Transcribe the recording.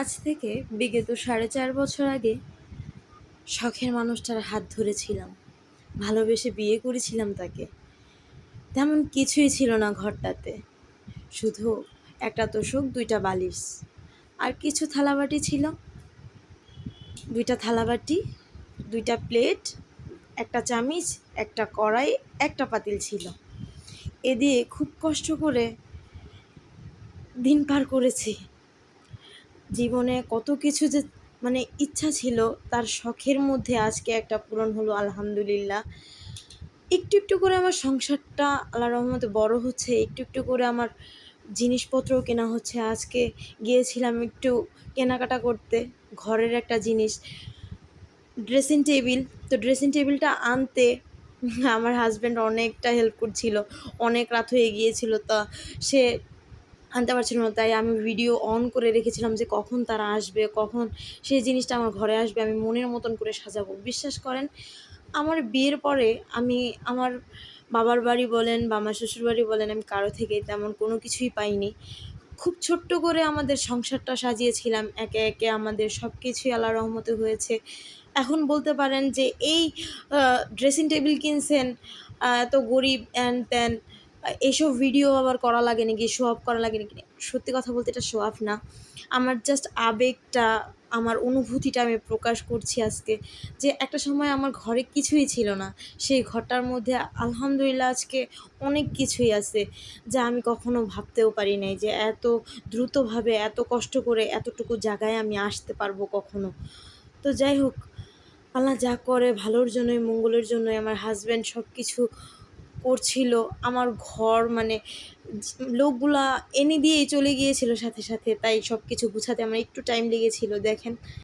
আজ থেকে বিগত সাড়ে চার বছর আগে শখের মানুষটার হাত ধরেছিলাম। ভালোবেসে বিয়ে করেছিলাম তাকে। তেমন কিছুই ছিল না ঘরটাতে। শুধু একটা তোষক, দুইটা বালিশ। আর কিছু থালাবাটি ছিল। দুইটা থালাবাটি, দুইটা প্লেট, একটা চামিচ, একটা কড়াই, একটা পাতিল ছিল। এ দিয়ে খুব কষ্ট করে দিন পার করেছি। জীবনে কত কিছু যে মানে ইচ্ছা ছিল, তার শখের মধ্যে আজকে একটা পূরণ হলো, আলহামদুলিল্লাহ। একটু একটু করে আমার সংসারটা আল্লাহ রহমতে বড় হচ্ছে, একটু একটু করে আমার জিনিসপত্রও কেনা হচ্ছে। আজকে গিয়েছিলাম একটু কেনাকাটা করতে, ঘরের একটা জিনিস ড্রেসিং টেবিল তো ড্রেসিং টেবিলটা আনতে আমার হাজব্যান্ড অনেকটা হেল্প করছিল, অনেক রাত হয়ে গিয়েছিল, তা সে আনতে পারছিল না, তাই আমি ভিডিও অন করে রেখেছিলাম যে কখন তারা আসবে, কখন সেই জিনিসটা আমার ঘরে আসবে, আমি মনের মতন করে সাজাবো। বিশ্বাস করেন, আমার বিয়ের পরে আমি আমার বাবার বাড়ি বলেন বা আমার শ্বশুর বাড়ি বলেন, আমি কারও থেকে তেমন কোনো কিছুই পাইনি। খুব ছোট্ট করে আমাদের সংসারটা সাজিয়েছিলাম, একে একে আমাদের সব কিছুই আল্লাহ রহমতে হয়েছে। এখন বলতে পারেন যে এই ড্রেসিং টেবিল কিনছেন এত গরিব অ্যান্ড ত্যান এইসব ভিডিও আবার করা লাগে নাকি শো অফ করা লাগে নাকি সত্যি কথা বলতে এটা শো অফ না। আমার জাস্ট আবেগটা, আমার অনুভূতিটা আমি প্রকাশ করছি আজকে যে একটা সময় আমার ঘরে কিছুই ছিল না। সেই ঘরটার মধ্যে আলহামদুলিল্লাহ আজকে অনেক কিছুই আছে যা আমি কখনো ভাবতেও পারি নাই যে এত দ্রুতভাবে, এত কষ্ট করে এতটুকু জায়গায় আমি আসতে পারব কখনো। তো যাই হোক, আল্লাহ যা করে ভালোর জন্যই, মঙ্গলের জন্যই আমার হাজব্যান্ড সব কিছু করছিল আমার ঘর মানে লোকগুলা এনে দিয়েই চলে গিয়েছিল সাথে সাথে, তাই সব কিছু গুছাতে আমার একটু টাইম লেগেছিল, দেখেন।